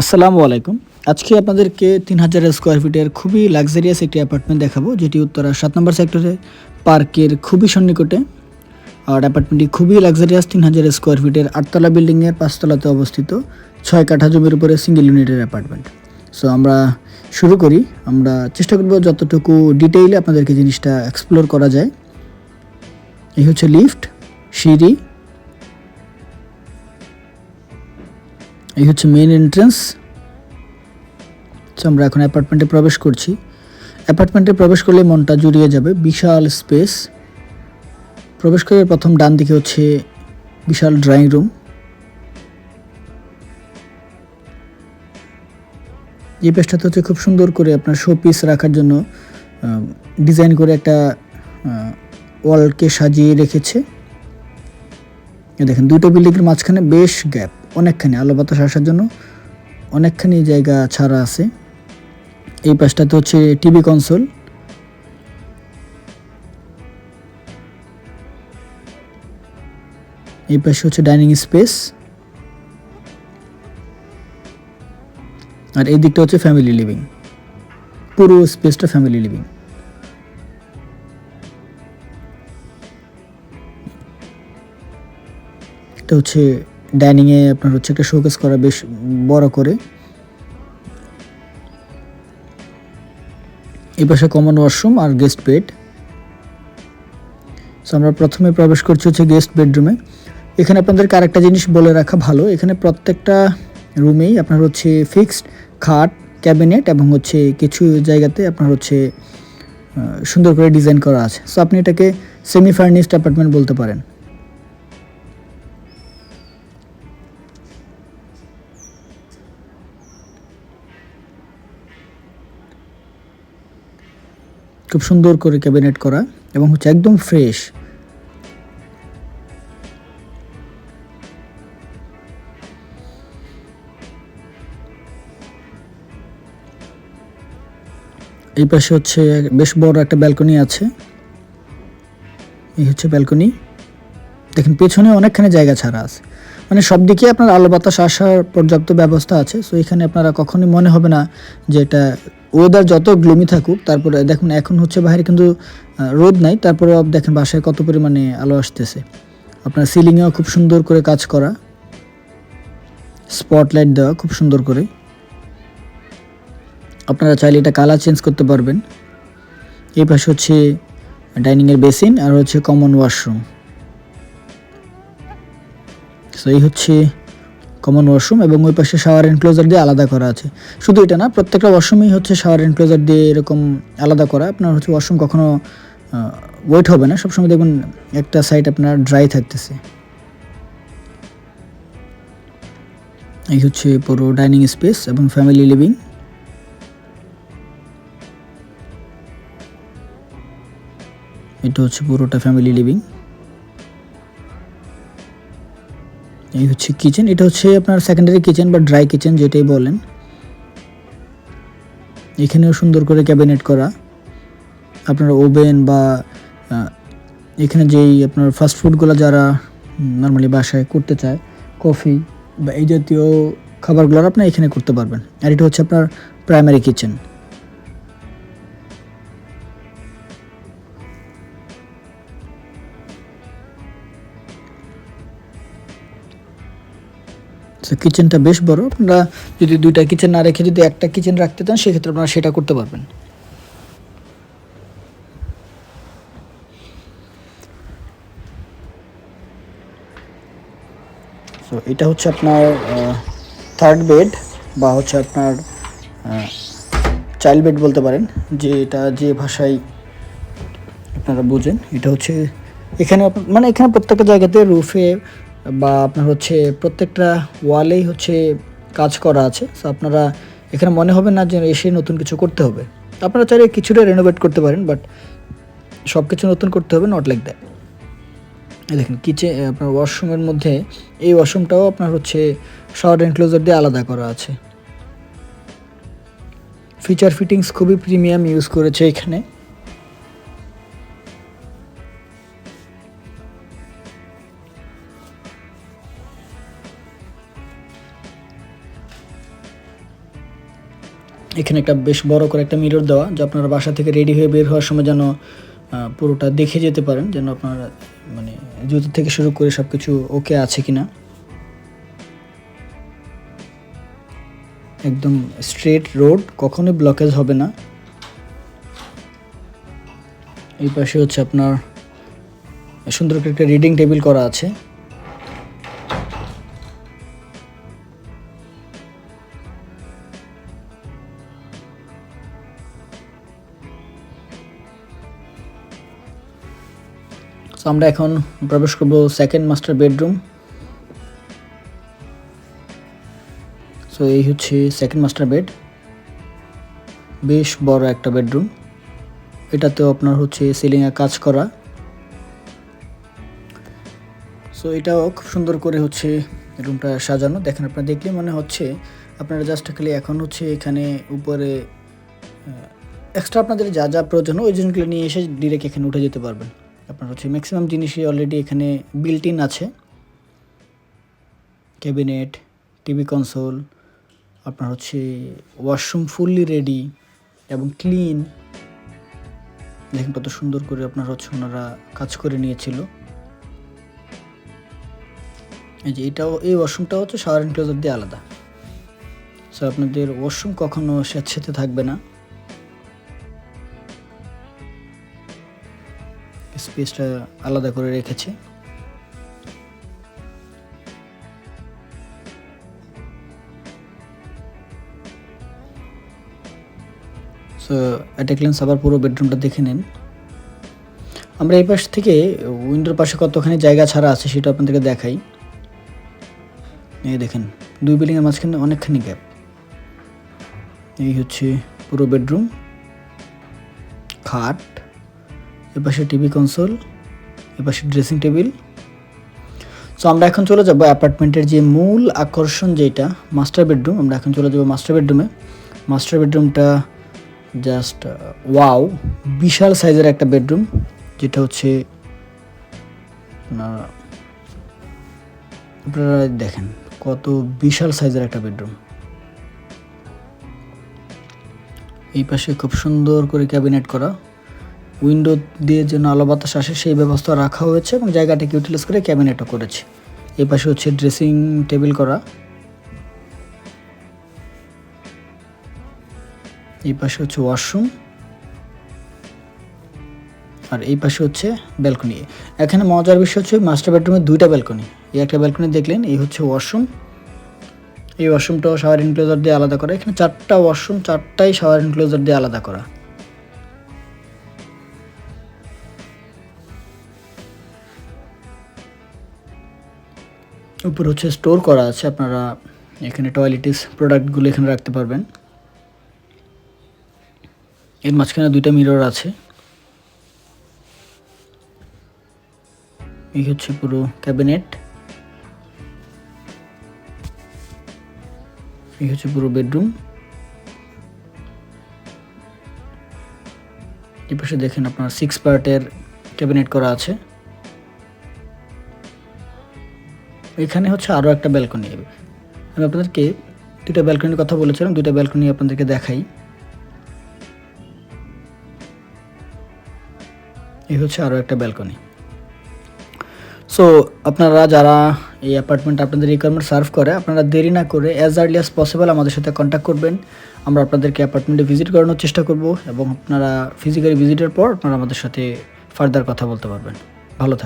আসসালামু আলাইকুম। আজকে আপনাদেরকে তিন হাজার স্কোয়ার ফিটের খুবই লাক্সারিয়াস একটি অ্যাপার্টমেন্ট দেখাবো, যেটি উত্তরা সাত নম্বর সেক্টরে পার্কের খুবই সন্নিকটে। আর অ্যাপার্টমেন্টটি খুবই লাক্সারিয়াস তিন হাজার স্কোয়ার ফিটের আটতলা বিল্ডিংয়ের পাঁচতলাতে অবস্থিত, ছয় কাঠা জমির উপরে সিঙ্গেল ইউনিটের অ্যাপার্টমেন্ট সো আমরা শুরু করি। আমরা চেষ্টা করব যতটুকু ডিটেইলে আপনাদেরকে জিনিসটা এক্সপ্লোর করা যায়। এই হচ্ছে লিফট সিঁড়ি এই হচ্ছে মেন এন্ট্রেন্স তো আমরা এখন অ্যাপার্টমেন্টে প্রবেশ করছি। অ্যাপার্টমেন্টে প্রবেশ করলে মনটা জুড়িয়ে যাবে, বিশাল স্পেস প্রবেশ করে প্রথম ডান দিকে হচ্ছে বিশাল ড্রয়িং রুম এই পেজটাতে হচ্ছে খুব সুন্দর করে আপনার শো পিস রাখার জন্য ডিজাইন করে একটা ওয়ালকে সাজিয়ে রেখেছে। দেখেন, দুটো বিল্ডিংয়ের মাঝখানে বেশ গ্যাপ অনেকখানি আলো বাতাস আসার জন্য অনেকখানি জায়গা ছাড়া আছে। এই পাশটাতে হচ্ছে টিভি কনসোল এই পাশে হচ্ছে ডাইনিং স্পেস আর এই দিকটা হচ্ছে ফ্যামিলি লিভিং পুরো স্পেসটা ফ্যামিলি লিভিং এটা হচ্ছে ডাইনিংয়ে আপনার হচ্ছে একটা শোকেস করা বেশ বড় করে। এই পাশে কমন ওয়াশরুম আর গেস্ট বেড সো আমরা প্রথমে প্রবেশ করছি হচ্ছে গেস্ট বেডরুমে এখানে আপনাদেরকে আরেকটা জিনিস বলে রাখা ভালো, এখানে প্রত্যেকটা রুমেই আপনার হচ্ছে ফিক্সড খাট ক্যাবিনেট এবং হচ্ছে কিছু জায়গাতে আপনার হচ্ছে সুন্দর করে ডিজাইন করা আছে। সো আপনি এটাকে সেমি ফার্নিশড অ্যাপার্টমেন্ট বলতে পারেন। খুব সুন্দর করে ক্যাবিনেট করা এবং হচ্ছে একদম ফ্রেশ। এই পাশে হচ্ছে বেশ বড় একটা ব্যালকনি আছে। এই হচ্ছে ব্যালকনি। দেখেন, পেছনে অনেকখানি জায়গা ছাড়া আছে। মানে সব দিকে আপনার আলো বাতাস আসার পর্যাপ্ত ব্যবস্থা আছে। সো এখানে আপনারা কখনোই মনে হবে না যে এটা ওয়েদার যত গ্লুমি থাকুক, তারপরে দেখুন এখন হচ্ছে বাইরে কিন্তু রোদ নাই, তারপরে দেখেন বাসায় কত পরিমাণে আলো আসতেছে। আপনার সিলিংয়েও খুব সুন্দর করে কাজ করা। স্পটলাইট দেওয়া, খুব সুন্দর করে। আপনারা চাইলে এটা কালার চেঞ্জ করতে পারবেন। এই পাশে হচ্ছে ডাইনিংয়ের বেসিন আর হচ্ছে কমন ওয়াশরুম সো এই হচ্ছে কমন ওয়াশরুম এবং ওই পাশে শাওয়ার এনক্লোজার দিয়ে আলাদা করা আছে। শুধু এটা না, প্রত্যেকটা ওয়াশরুমেই হচ্ছে শাওয়ার এনক্লোজার দিয়ে এরকম আলাদা করা। আপনার হচ্ছে ওয়াশরুম কখনো ওয়েট হবে না। সবসময় দেখবেন একটা সাইড আপনার ড্রাই থাকতেছে। এই হচ্ছে পুরো ডাইনিং স্পেস এবং ফ্যামিলি লিভিং এটা হচ্ছে পুরোটা ফ্যামিলি লিভিং এই হচ্ছে কিচেন এটা হচ্ছে আপনার সেকেন্ডারি কিচেন বা ড্রাই কিচেন যেটাই বলেন। এখানেও সুন্দর করে ক্যাবিনেট করা। আপনার ওভেন বা এখানে যেই আপনার ফাস্ট ফুডগুলো যারা নর্মালি বাসায় করতে চায় কফি বা এই জাতীয় খাবারগুলো আপনি এখানে করতে পারবেন। আর এটা হচ্ছে আপনার প্রাইমারি কিচেন তো কিচেনটা বেশ বড়। আপনারা যদি দুইটা কিচেন না রেখে যদি একটা কিচেন রাখতে চান, সেক্ষেত্রে আপনারা সেটা করতে পারবেন। সো এটা হচ্ছে আপনার থার্ড বেড বা হচ্ছে আপনার চাইল্ড বেড বলতে পারেন, যে এটা যে ভাষায় আপনারা বুঝেন। এটা হচ্ছে এখানে মানে এখানে প্রত্যেকটা জায়গাতে রুফে বা আপনার হচ্ছে প্রত্যেকটা ওয়ালেই হচ্ছে কাজ করা আছে। সো আপনারা এখানে মনে হবে না যে এসে নতুন কিছু করতে হবে। আপনারা চাইলে কিছুটা রেনোভেট করতে পারেন বাট সব কিছু নতুন করতে হবে নট লাইক দ্যাট দেখেন কিচেন আপনার ওয়াশরুমের মধ্যে এই ওয়াশরুমটাও আপনার হচ্ছে শাওয়ার এনক্লোজার দিয়ে আলাদা করা আছে। ফিচার ফিটিংস খুবই প্রিমিয়াম ইউজ করেছে এখানে। এখানে একটা বেশ বড় করে একটা মিরর দেওয়া, যে আপনারা বাসা থেকে রেডি হয়ে বের হওয়ার সময় যেন পুরোটা দেখে যেতে পারেন, যেন আপনার মানে জুতো থেকে শুরু করে সব কিছু ওকে আছে কি না একদম স্ট্রেট রোড কখনোই ব্লকেজ হবে না। এই পাশে হচ্ছে আপনার, সুন্দর একটা রিডিং টেবিল করা আছে। তো আমরা এখন প্রবেশ করব সেকেন্ড মাস্টার বেডরুম সো এই হচ্ছে সেকেন্ড মাস্টার বেড বেশ বড় একটা বেডরুম এটাতেও আপনার হচ্ছে সিলিংয়ে কাজ করা। সো এটাও খুব সুন্দর করে হচ্ছে রুমটা সাজানো। দেখেন আপনারা দেখলে মনে হচ্ছে আপনারা জাস্ট খালি এখন হচ্ছে এখানে উপরে এক্সট্রা আপনাদের যা যা প্রয়োজন, ওই জিনিসগুলো নিয়ে এসে ডিরেক্ট এখানে উঠে যেতে পারবেন। আপনার হচ্ছে ম্যাক্সিমাম জিনিসই অলরেডি এখানে বিল্ট ইন আছে। ক্যাবিনেট টিভি কনসোল আপনার হচ্ছে ওয়াশরুম ফুললি রেডি এবং ক্লিন দেখেন কত সুন্দর করে আপনার হচ্ছে ওনারা কাজ করে নিয়েছিল। এই যে এটাও, এই ওয়াশরুমটা হচ্ছে শাওয়ার এনক্লোজার দিয়ে আলাদা। সো আপনাদের ওয়াশরুম কখনো স্বেচ্ছাতে থাকবে না। স্পেসটা আলাদা করে রেখেছে। সো অ্যাটাকলেন্স আবার পুরো বেডরুমটা দেখে নেন। আমরা এই পাশ থেকে উইন্ডোর পাশে কতখানি জায়গা ছাড়া আছে সেটা আপনাদেরকে দেখাই। এই দেখেন, দুই বিল্ডিংয়ের মাঝখানে অনেকখানি গ্যাপ এই হচ্ছে পুরো বেডরুম খাট। এপাশে টিভি কনসোল এপাশে ড্রেসিং টেবিল সো আমরা এখন চলে যাব অ্যাপার্টমেন্টের যে মূল আকর্ষণ যেটা মাস্টার বেডরুম আমরা এখন চলে যাব মাস্টার বেডরুমে মাস্টার বেডরুমটা জাস্ট ওয়াও বিশাল সাইজের একটা বেডরুম যেটা হচ্ছে আপনার, আপনারা দেখেন কত বিশাল সাইজের একটা বেডরুম এই পাশে খুব সুন্দর করে ক্যাবিনেট করা। উইন্ডো দিয়ে যেন আলো বাতাস আসে, সেই ব্যবস্থা রাখা হয়েছে এবং জায়গাটাকে ইউটিলাইজ করে ক্যাবিনেটও করেছে। এই পাশে হচ্ছে ড্রেসিং টেবিল করা। এই পাশে হচ্ছে ওয়াশরুম আর এই পাশে হচ্ছে ব্যালকনি এখানে মজার বিষয় হচ্ছে মাস্টার বেডরুমে দুইটা ব্যালকনি এই একটা ব্যালকনি দেখলেন, এই হচ্ছে ওয়াশরুম এই ওয়াশরুমটাও শাওয়ার ইনক্লোজার দিয়ে আলাদা করা। এখানে চারটা ওয়াশরুম চারটাই শাওয়ার ইনক্লোজার দিয়ে আলাদা করা। উপর হচ্ছে স্টোর করা আছে, আপনারা এখানে টয়লেটিস প্রোডাক্টগুলো এখানে রাখতে পারবেন। এর মাঝখানে দুইটা মিরর আছে। এই হচ্ছে পুরো ক্যাবিনেট এই হচ্ছে পুরো বেডরুম এই পাশে দেখেন আপনার সিক্স পার্টের ক্যাবিনেট করা আছে। এখানে হচ্ছে আরও একটা ব্যালকনি আমি আপনাদেরকে দুইটা ব্যালকনির কথা বলেছিলাম, দুইটা ব্যালকনি আপনাদেরকে দেখাই। এই হচ্ছে আরও একটা ব্যালকনি সো আপনারা যারা এই অ্যাপার্টমেন্ট আপনাদের রিকোয়ারমেন্ট সার্ভ করে, আপনারা দেরি না করে অ্যাজ আর্লি অ্যাজ পসিবল আমাদের সাথে কন্ট্যাক্ট করবেন। আমরা আপনাদেরকে অ্যাপার্টমেন্টে ভিজিট করানোর চেষ্টা করব এবং আপনারা ফিজিক্যালি ভিজিটের পর আপনারা আমাদের সাথে ফার্দার কথা বলতে পারবেন। ভালো থাকবেন।